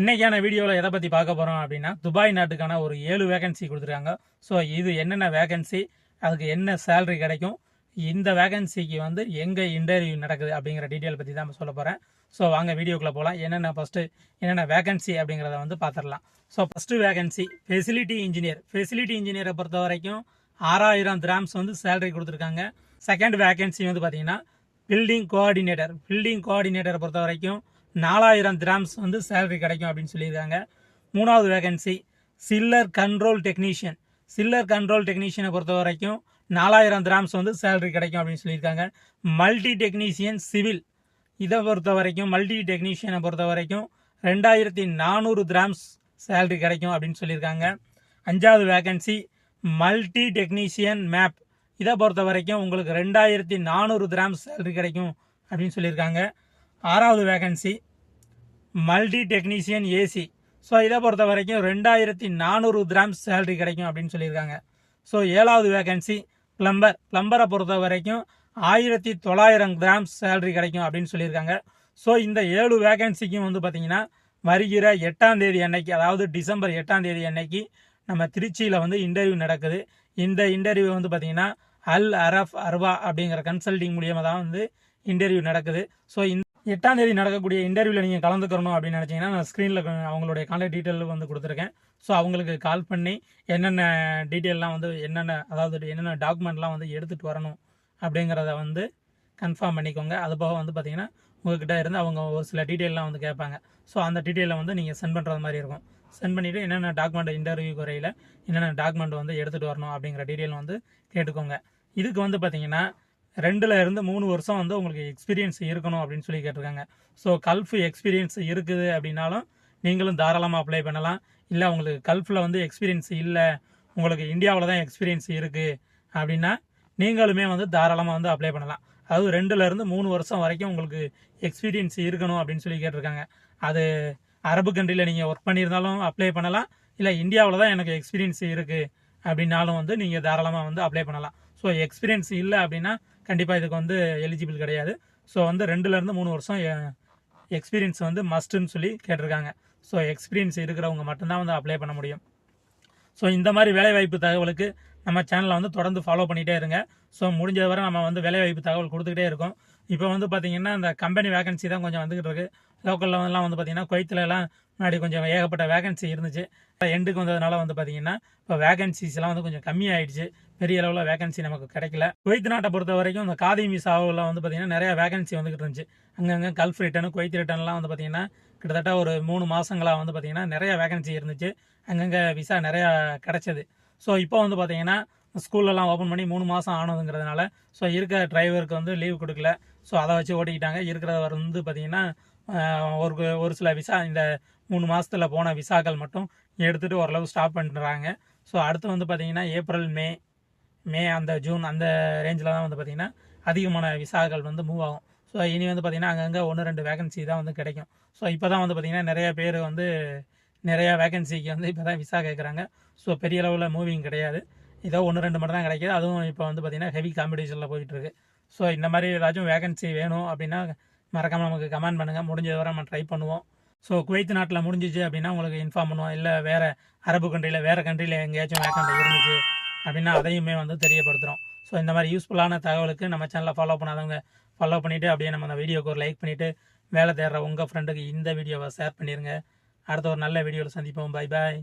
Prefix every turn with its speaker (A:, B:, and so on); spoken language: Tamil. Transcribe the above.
A: இன்னைக்கான வீடியோவில் எதை பற்றி பார்க்க போகிறோம் அப்படின்னா துபாய் நாட்டுக்கான ஒரு ஏழு வேகன்சி கொடுத்துருக்காங்க. ஸோ இது என்னென்ன வேகன்சி அதுக்கு என்ன சேலரி கிடைக்கும்? இந்த வேகன்சிக்கு வந்து எங்கே இன்டர்வியூ நடக்குது அப்படிங்கிற டீட்டெயில் பற்றி தான் சொல்ல போகிறேன் ஸோ வாங்க வீடியோக்குள்ளே போகலாம் என்னென்ன ஃபஸ்ட்டு என்னென்ன வேகன்சி அப்படிங்கிறத வந்து பார்த்துடலாம். So first vacancy facility engineer facility இன்ஜினியரை பொறுத்த வரைக்கும் ஆறாயிரம் கிராம்ஸ் வந்து சேலரி கொடுத்துருக்காங்க. செகண்ட் வேகன்சி வந்து பார்த்தீங்கன்னா பில்டிங் கோஆர்டினேட்டர் பில்டிங் கோஆர்டினேட்டரை பொறுத்த வரைக்கும் நாலாயிரம் கிராம்ஸ் வந்து சேலரி கிடைக்கும் அப்படின்னு சொல்லியிருக்காங்க. மூணாவது vacancy chiller control technician chiller control டெக்னீஷியனை பொறுத்த வரைக்கும் நாலாயிரம் கிராம்ஸ் வந்து சேலரி கிடைக்கும் அப்படின்னு சொல்லியிருக்காங்க. மல்டி டெக்னீஷியன் சிவில் இதை பொறுத்த வரைக்கும் மல்டி டெக்னீஷியனை பொறுத்த வரைக்கும் ரெண்டாயிரத்தி நானூறு கிராம்ஸ் சேலரி கிடைக்கும் அப்படின்னு சொல்லியிருக்காங்க. அஞ்சாவது வேகன்சி மல்டி டெக்னீஷியன் மேப் இதை பொறுத்த வரைக்கும் உங்களுக்கு ரெண்டாயிரத்தி நானூறு கிராம்ஸ் சேலரி கிடைக்கும் அப்படின்னு சொல்லியிருக்காங்க. ஆறாவது vacancy multi technician AC so இதை பொறுத்த வரைக்கும் ரெண்டாயிரத்தி நானூறு கிராம்ஸ் சேலரி கிடைக்கும் அப்படின்னு சொல்லியிருக்காங்க. ஸோ ஏழாவது வேகன்சி பிளம்பர் பிளம்பரை பொறுத்த வரைக்கும் ஆயிரத்தி தொள்ளாயிரம் கிராம்ஸ் சேலரி கிடைக்கும் அப்படின்னு சொல்லியிருக்காங்க. ஸோ இந்த ஏழு வேகன்சிக்கும் வந்து பார்த்தீங்கன்னா வருகிற எட்டாம் தேதி அன்னைக்கு அதாவது டிசம்பர் எட்டாம் தேதி அன்னைக்கு நம்ம திருச்சியில் வந்து இன்டர்வியூ நடக்குது. இந்த இன்டர்வியூ வந்து பார்த்திங்கன்னா அல் அரஃப் அர்வா அப்படிங்கிற கன்சல்டிங் மூலியமாக தான் வந்து இன்டர்வியூ நடக்குது. ஸோ இந்த எட்டாம் தேதி நடக்கக்கூடிய இன்டர்வியூவில் நீங்கள் கலந்துக்கணும் அப்படின்னு நினச்சிங்கன்னா நான் ஸ்க்ரீனில் அவங்களுடைய கான்டாக்ட் டீட்டெயில் வந்து கொடுத்துருக்கேன். ஸோ அவங்களுக்கு கால் பண்ணி என்னென்ன டீட்டெயிலெலாம் வந்து என்னென்ன அதாவது என்னென்ன டாக்குமெண்ட்லாம் வந்து எடுத்துகிட்டு வரணும் அப்படிங்கிறத வந்து கன்ஃபார்ம் பண்ணிக்கோங்க. அது போக வந்து பார்த்தீங்கன்னா உங்கள்கிட்ட இருந்து அவங்க ஒரு சில டீட்டெயிலெலாம் வந்து கேட்பாங்க. ஸோ அந்த டீட்டெயிலை வந்து நீங்கள் சென்ட் பண்ணுறது மாதிரி இருக்கும். சென்ட் பண்ணிவிட்டு என்னென்ன டாக்குமெண்ட் இன்டர்வியூ குறையில் என்னென்ன டாக்குமெண்ட் வந்து எடுத்துகிட்டு வரணும் அப்படிங்கிற டீட்டெயில் வந்து கேட்டுக்கோங்க. இதுக்கு வந்து பார்த்தீங்கன்னா ரெண்டுல இருந்து மூணு வருஷம் வந்து உங்களுக்கு எக்ஸ்பீரியன்ஸ் இருக்கணும் அப்படின்னு சொல்லி கேட்டிருக்காங்க. ஸோ கல்ஃப் எக்ஸ்பீரியன்ஸ் இருக்குது அப்படின்னாலும் நீங்களும் தாராளமாக அப்ளை பண்ணலாம். இல்லை உங்களுக்கு கல்ஃபில் வந்து எக்ஸ்பீரியன்ஸ் இல்லை உங்களுக்கு இந்தியாவில் தான் எக்ஸ்பீரியன்ஸ் இருக்குது அப்படின்னா நீங்களுமே வந்து தாராளமாக வந்து அப்ளை பண்ணலாம். அதாவது ரெண்டுலேருந்து மூணு வருஷம் வரைக்கும் உங்களுக்கு எக்ஸ்பீரியன்ஸ் இருக்கணும் அப்படின்னு சொல்லி கேட்டிருக்காங்க. அது அரபு கண்ட்ரியில் நீங்கள் ஒர்க் பண்ணியிருந்தாலும் அப்ளை பண்ணலாம். இல்லை இந்தியாவில் தான் எனக்கு எக்ஸ்பீரியன்ஸ் இருக்குது அப்படின்னாலும் வந்து நீங்கள் தாராளமாக வந்து அப்ளை பண்ணலாம். ஸோ எக்ஸ்பீரியன்ஸ் இல்லை அப்படின்னா கண்டிப்பாக இதுக்கு வந்து எலிஜிபிள் கிடையாது. ஸோ வந்து ரெண்டுலேருந்து மூணு வருஷம் எக்ஸ்பீரியன்ஸ் வந்து மஸ்ட்டுன்னு சொல்லி கேட்டிருக்காங்க. ஸோ எக்ஸ்பீரியன்ஸ் இருக்கிறவங்க மட்டும்தான் வந்து அப்ளை பண்ண முடியும். ஸோ இந்த மாதிரி வேலைவாய்ப்பு தகவலுக்கு நம்ம சேனலை வந்து தொடர்ந்து ஃபாலோ பண்ணிகிட்டே இருங்க. ஸோ முடிஞ்ச வரை நம்ம வந்து வேலைவாய்ப்பு தகவல் கொடுத்துக்கிட்டே இருக்கோம். இப்போ வந்து பார்த்தீங்கன்னா இந்த கம்பெனி வேகன்சி தான் கொஞ்சம் வந்துக்கிட்டு இருக்கு. லோக்கலில் வந்து பார்த்தீங்கன்னா குவைத்துலலாம் முன்னாடி கொஞ்சம் ஏகப்பட்ட வேகன்சி இருந்துச்சு. எண்டுக்கு வந்ததுனால வந்து பார்த்தீங்கன்னா இப்போ வேகன்சிஸ்லாம் வந்து கொஞ்சம் கம்மியாயிடுச்சு. பெரிய அளவில் வேகன்சி நமக்கு கிடைக்கல. குவைத் நாட்டை பொறுத்த வரைக்கும் இந்த காதி மிசாவில் வந்து பார்த்தீங்கன்னா நிறையா வேகன்சி வந்துகிட்டு இருந்துச்சு. அங்கங்கே கல்ஃப் ரிட்டர்னு குவைத் ரிட்டர்ன்லாம் வந்து பார்த்தீங்கன்னா கிட்டத்தட்ட ஒரு மூணு மாதங்களாக வந்து பார்த்தீங்கன்னா நிறைய வேகன்சி இருந்துச்சு. அங்கங்கே விசா நிறையா கிடைச்சது. ஸோ இப்போ வந்து பார்த்தீங்கன்னா ஸ்கூல்லலாம் ஓப்பன் பண்ணி மூணு மாதம் ஆனதுங்கிறதுனால ஸோ இருக்க டிரைவருக்கு வந்து லீவ் கொடுக்கல. ஸோ அதை வச்சு ஓட்டிக்கிட்டாங்க. இருக்கிறத வந்து பார்த்தீங்கன்னா ஒரு ஒரு சில விசா இந்த மூணு மாதத்தில் போன விசாக்கள் மட்டும் எடுத்துகிட்டு ஓரளவு ஸ்டாப் பண்ணுறாங்க ஸோ அடுத்து வந்து பார்த்திங்கன்னா ஏப்ரல் மே மே அந்த ஜூன் அந்த ரேஞ்சில் தான் வந்து பார்த்திங்கன்னா அதிகமான விசாக்கள் வந்து மூவ் ஆகும். ஸோ இனி வந்து பார்த்திங்கன்னா அங்கங்கே ஒன்று ரெண்டு வேகன்சி தான் வந்து கிடைக்கும். ஸோ இப்போ தான் வந்து பார்த்திங்கன்னா நிறைய பேர் வந்து நிறையா வேகன்சிக்கு வந்து இப்போ தான் விசா கேட்குறாங்க ஸோ பெரிய அளவில் மூவிங் கிடையாது. ஏதோ ஒன்று ரெண்டு மட்டும் தான் கிடைக்கிது. அதுவும் இப்போ வந்து பார்த்திங்கன்னா ஹெவி காம்படிஷனில் போயிட்டுருக்கு. ஸோ இந்த மாதிரி ஏதாச்சும் வேகன்சி வேணும் அப்படின்னா மறக்காமல் நமக்கு கமெண்ட் பண்ணுங்கள் முடிஞ்ச வரை நம்ம ட்ரை பண்ணுவோம். ஸோ குவைத் நாட்டில் முடிஞ்சிச்சு அப்படின்னா உங்களுக்கு இன்ஃபார்ம் பண்ணுவோம். இல்லை வேறு அரபு கண்ட்ரியில் வேறு கண்ட்ரியில் எங்கேயாச்சும் வேக்கண்ட் இருந்துச்சு அப்படின்னா அதையுமே வந்து தெரியப்படுத்துகிறோம் ஸோ இந்த மாதிரி யூஸ்ஃபுல்லான தகவலுக்கு நம்ம சேனலை ஃபாலோ பண்ணாதவங்க ஃபாலோ பண்ணிவிட்டு அப்படியே நம்ம அந்த வீடியோக்கு ஒரு லைக் பண்ணிவிட்டு வேலை தேடுற உங்கள் ஃப்ரெண்டுக்கு இந்த வீடியோவை ஷேர் பண்ணிடுங்க அடுத்த ஒரு நல்ல வீடியோவில் சந்திப்போம். Bye bye